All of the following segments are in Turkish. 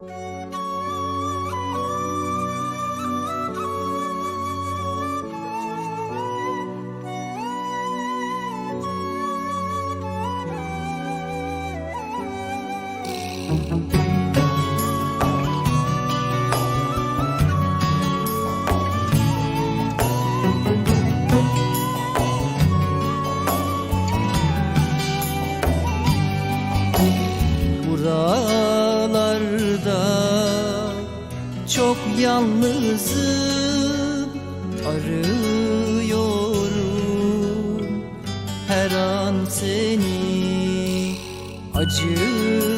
Música Buralarda çok yalnızım Arıyorum. Her an seni Acılarım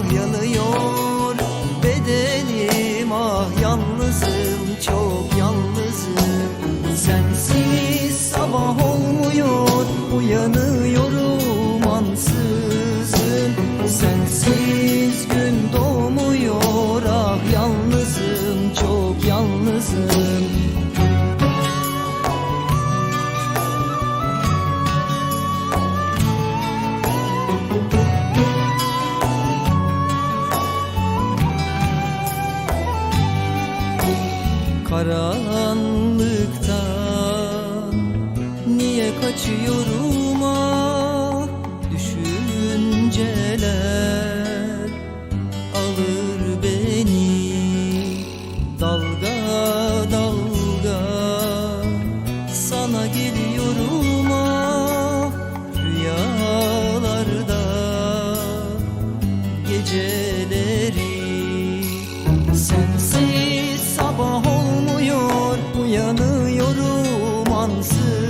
ah yanıyor Bedenim ah yalnızım Çok yalnızım. Sensiz sabah olmuyor Uyanıyorum ansızın. Sensiz Niye kaçıyorum ah Düşünceler. Alır beni Dalga dalga. Sana geliyorum ah Rüyalarda. Geceleri Sensiz sabah olmuyor Uyanıyorum ansızın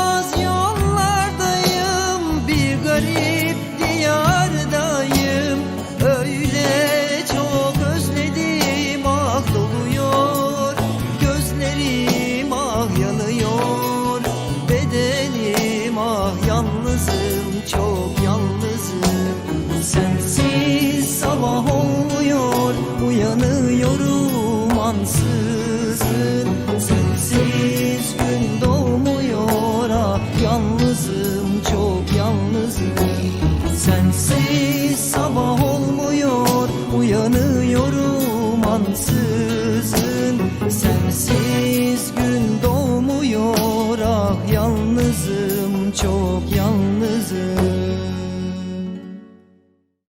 就